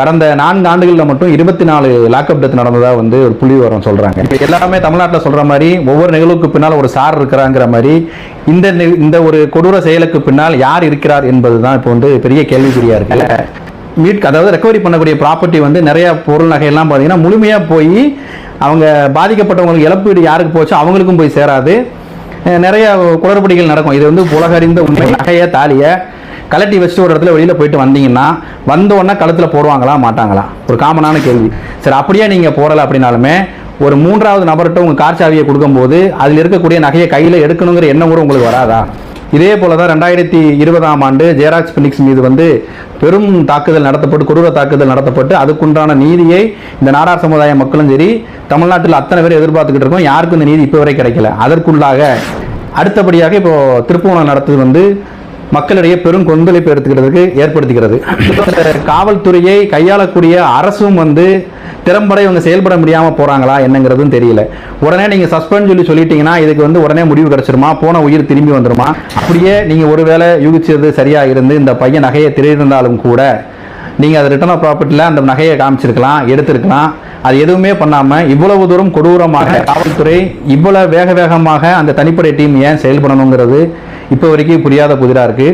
கடந்த நான்கு ஆண்டுகளில் மட்டும் இருபத்தி நாலு லாக்அப் டெத் நடந்ததாக வந்து ஒரு புள்ளி வரும் சொல்கிறாங்க இப்போ எல்லாமே தமிழ்நாட்டில் சொல்கிற மாதிரி ஒவ்வொரு நிகழ்வுக்கு பின்னால் ஒரு சார் இருக்கிறாங்கிற மாதிரி இந்த இந்த ஒரு கொடூர செயலுக்கு பின்னால் யார் இருக்கிறார் என்பது தான் இப்போ வந்து பெரிய கேள்விக்குறியாக இருக்கு. மீட் அதாவது ரெக்கவரி பண்ணக்கூடிய ப்ராப்பர்ட்டி வந்து நிறைய பொருள் நகையெல்லாம் பார்த்தீங்கன்னா முழுமையாக போய் அவங்க பாதிக்கப்பட்டவங்களுக்கு இழப்பீடு யாருக்கு போச்சோ அவங்களுக்கும் போய் சேராது. நிறைய குளறுபடிகள் நடக்கும். இது வந்து உலகறிந்த உண்மை. நகைய தாலிய கலட்டி வச்சுட்டு ஒரு இடத்துல வெளியில் போயிட்டு வந்தீங்கன்னா வந்தோடனே கழுத்தில் போடுவாங்களா மாட்டாங்களா? ஒரு காமனான கேள்வி. சரி அப்படியே நீங்கள் போடலை அப்படின்னாலுமே ஒரு மூன்றாவது நபர்கிட்ட உங்கள் கார் சாவியை கொடுக்கும்போது அதில் இருக்கக்கூடிய நகையை கையில் எடுக்கணுங்கிற எண்ணம் கூட உங்களுக்கு வராதா? இதே போல தான் ரெண்டாயிரத்தி இருபதாம் ஆண்டு ஜெயராஜ் பினிக்ஸ் மீது வந்து பெரும் தாக்குதல் நடத்தப்பட்டு கொடூர தாக்குதல் நடத்தப்பட்டு அதுக்குண்டான நீதியை இந்த நாடார் சமுதாய மக்களும் சரி தமிழ்நாட்டில் அத்தனை பேர் எதிர்பார்த்துக்கிட்டு இருக்கோம். யாருக்கும் இந்த நீதி இப்போ வரை கிடைக்கல. அதற்குள்ளாக அடுத்தபடியாக இப்போ திருப்பூணம் நடத்துது வந்து மக்களிடையே பெரும் கொந்தளிப்பு எடுத்துக்கிறதுக்கு ஏற்படுத்துகிறது. காவல்துறையை கையாளக்கூடிய அரசும் வந்து திறம்பட இவங்க செயல்பட முடியாமல் போகிறாங்களா என்னங்கிறதும் தெரியல. உடனே நீங்கள் சஸ்பெண்ட் சொல்லி சொல்லிட்டீங்கன்னா இதுக்கு வந்து உடனே முடிவு கிடைச்சிருமா? போன உயிர் திரும்பி வந்துருமா? அப்படியே நீங்கள் ஒருவேளை யூகிச்சது சரியாக இருந்து இந்த பையன் நகையை திருடிருந்தாலும் கூட நீங்கள் அது ரிட்டர்ன் ஆஃப் ப்ராப்பர்ட்டியில் அந்த நகையை காமிச்சிருக்கலாம் எடுத்திருக்கலாம். அது எதுவுமே பண்ணாமல் இவ்வளவு தூரம் கொடூரமாக காவல்துறை இவ்வளோ வேக வேகமாக அந்த தனிப்படை டீம் ஏன் செயல்படணுங்கிறது இப்போ வரைக்கும் புரியாத புதிராக இருக்குது